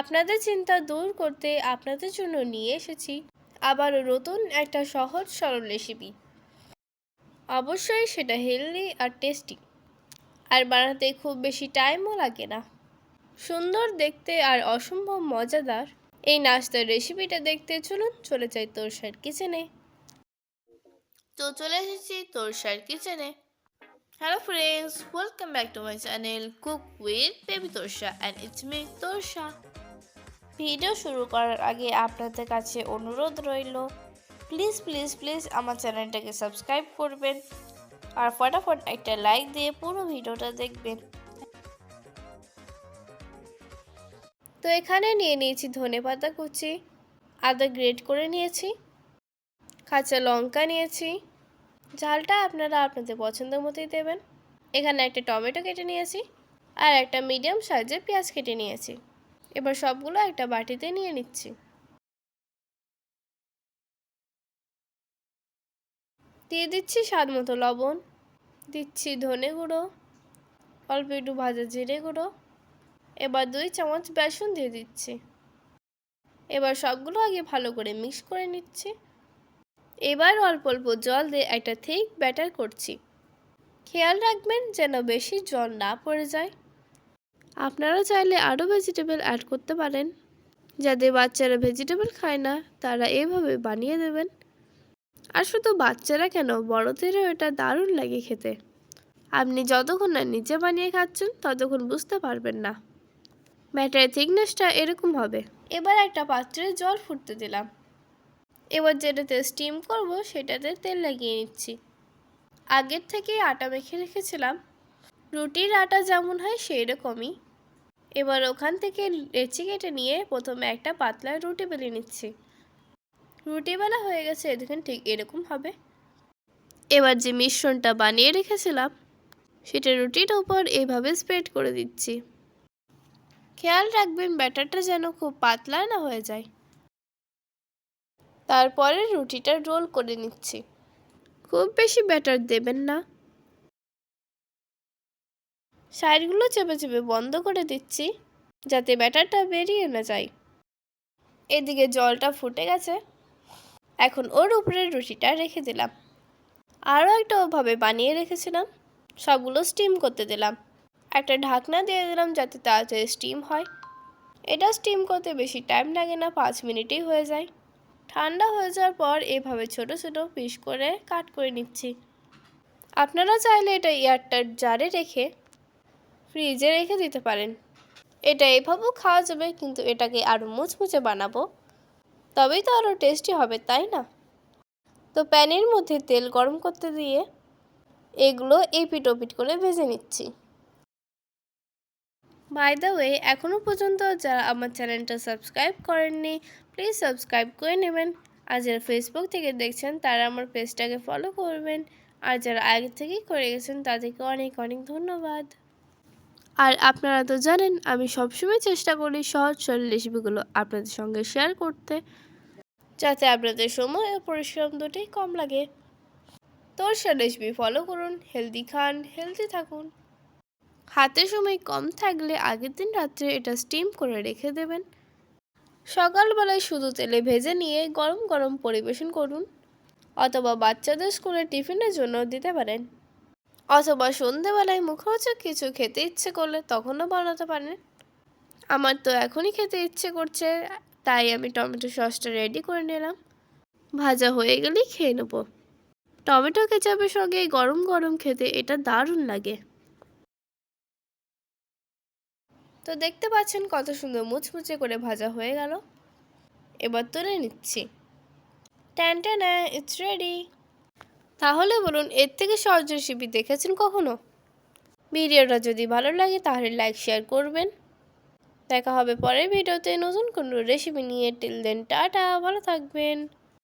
আপনাদের চিন্তা দূর করতে আপনাদের জন্য নিয়ে এসেছি আবারও নতুন একটা সহজ সরল রেসিপি অবশ্যই সেটা হেলদি আর টেস্টি আর বানাতে খুব বেশি টাইমও লাগে না। সুন্দর দেখতে আর অসম্ভব মজাদার এই নাস্তার রেসিপিটা দেখতে চলুন, চলে যাই তোরসার কিচেনে তো চলে এসেছি তোরসার কিচেনে hello friends welcome back to my channel cook with baby Torsa and it's me Torsa. Video শুরু করার আগে আপনাদের কাছে অনুরোধ রইল প্লিজ প্লিজ প্লিজ আমার চ্যানেলটাকে সাবস্ক্রাইব করবেন আর ফটাফট একটা লাইক দিয়ে পুরো ভিডিওটা দেখবেন। তো এখানে নিয়ে নিয়েছি ধনে পাতা কুচি, আদা গ্রেট করে নিয়েছি, কাঁচা লঙ্কা নিয়েছি, ঝালটা আপনারা আপনাদের পছন্দ মতোই দেবেন। এখানে একটা টমেটো কেটে নিয়েছি আর একটা মিডিয়াম সাইজের পেঁয়াজ কেটে নিয়েছি। এবার সবগুলো একটা বাটিতে নিয়ে নিচ্ছি। দিয়ে দিচ্ছি স্বাদ মতো লবণ, দিচ্ছি ধনে গুঁড়ো, অল্প একটু ভাজা জিরে গুঁড়ো, এবার দুই চামচ বেসন দিয়ে দিচ্ছি। এবার সবগুলো আগে ভালো করে মিক্স করে নিচ্ছি। এবার অল্প অল্প জল দিয়ে একটা থিক ব্যাটার করছি। খেয়াল রাখবেন যেন বেশি জল না পড়ে যায়। আপনারা চাইলে আরও ভেজিটেবল অ্যাড করতে পারেন। যাদের বাচ্চারা ভেজিটেবল খায় না, তারা এভাবে বানিয়ে দেবেন। আর শুধু বাচ্চারা কেন, বড়দেরও এটা দারুণ লাগে খেতে। আপনি যতক্ষণ না নিজে বানিয়ে খাচ্ছেন, ততক্ষণ বুঝতে পারবেন না। ব্যাটারের থিকনেসটা এরকম হবে। এবার একটা পাত্রে জল ফুটতে দিলাম। এবার যেটাতে স্টিম করব, সেটাতে তেল লাগিয়ে নিচ্ছি। আগের থেকে আটা মেখে রেখেছিলাম। রুটির আটা যেমন হয় সেই রকমই এবার ওখান থেকে লেচি কেটে নিয়ে প্রথমে একটা পাতলা রুটি বেলে নিচ্ছি। রুটি বেলা হয়ে গেছে দেখুন ঠিক এরকম হবে। এবার যে মিশ্রণটা বানিয়ে রেখেছিলাম, সেটা রুটির ওপর এইভাবে স্প্রেড করে দিচ্ছি। খেয়াল রাখবেন, ব্যাটারটা যেন খুব পাতলা না হয়ে যায়। তারপরে রুটিটা রোল করে নিচ্ছি। খুব বেশি ব্যাটার দেবেন না। সাইডগুলো চেপে চেপে বন্ধ করে দিচ্ছি, যাতে ব্যাটারটা বেরিয়ে না যায়। এদিকে জলটা ফুটে গেছে। এখন ওর উপরে রুটিটা রেখে দিলাম। আরও একটা ওভাবে বানিয়ে রেখেছিলাম। সবগুলো স্টিম করতে দিলাম। একটা ঢাকনা দিয়ে দিলাম যাতে তাড়াতাড়ি স্টিম হয়। এটা স্টিম করতে বেশি টাইম লাগে না, পাঁচ মিনিটেই হয়ে যায়। ঠান্ডা হয়ে যাওয়ার পর এভাবে ছোট ছোট পিস করে কাট করে নিচ্ছি। আপনারা চাইলে এটা এয়ারটাইট জারে রেখে ফ্রিজে রেখে দিতে পারেন। এটা এভাবেও খাওয়া যাবে, কিন্তু এটাকে আরও মুচমুচে বানাবো। তবেই তো আরও টেস্টি হবে, তাই না? তো প্যানের মধ্যে তেল গরম করতে দিয়ে এগুলো এপিট ওপিট করে ভেজে নিচ্ছি। বাই দ্য ওয়ে এখনও পর্যন্ত যারা আমার চ্যানেলটা সাবস্ক্রাইব করেননি প্লিজ সাবস্ক্রাইব করে নেবেন। আর যারা ফেসবুক থেকে দেখছেন, তারা আমার পেজটাকে ফলো করবেন। আর যারা আগে থেকেই করে গেছেন, তাদেরকে অনেক অনেক ধন্যবাদ। আর আপনারা তো জানেন, আমি সবসময় চেষ্টা করি সহজ সরল রেসিপিগুলো আপনাদের সঙ্গে শেয়ার করতে। যাতে আপনাদের সময় ও পরিশ্রম দুটোই কম লাগে। তোর সে রেসিপি ফলো করুন, হেলদি খান, হেলদি থাকুন। হাতে সময় কম থাকলে আগের দিন রাত্রে এটা স্টিম করে রেখে দেবেন। সকালবেলায় শুধু তেলে ভেজে নিয়ে গরম গরম পরিবেশন করুন। অথবা বাচ্চাদের স্কুলে টিফিনের জন্য দিতে পারেন। অথবা সন্ধেবেলায় মুখরোচক কিছু খেতে ইচ্ছে করলে তখনও বানাতে পারেন। আমার তো এখনই খেতে ইচ্ছে করছে, তাই আমি টমেটো সসটা রেডি করে নিলাম। ভাজা হয়ে গেলেই খেয়ে নেব। টমেটো কেচাপের সঙ্গে গরম গরম খেতে এটা দারুণ লাগে। তো দেখতে পাচ্ছেন কত সুন্দর মুচমুচে করে ভাজা হয়ে গেল। এবার তুলে নিচ্ছি। ট্যান ট্যান ইটস রেডি তাহলে বলুন, এর থেকে সহজ রেসিপি দেখেছেন কখনো? ভিডিওটা যদি ভালো লাগে তাহলে লাইক শেয়ার করবেন। দেখা হবে পরের ভিডিওতে নতুন কোনো রেসিপি নিয়ে। টিল দেন টাটা, ভালো থাকবেন।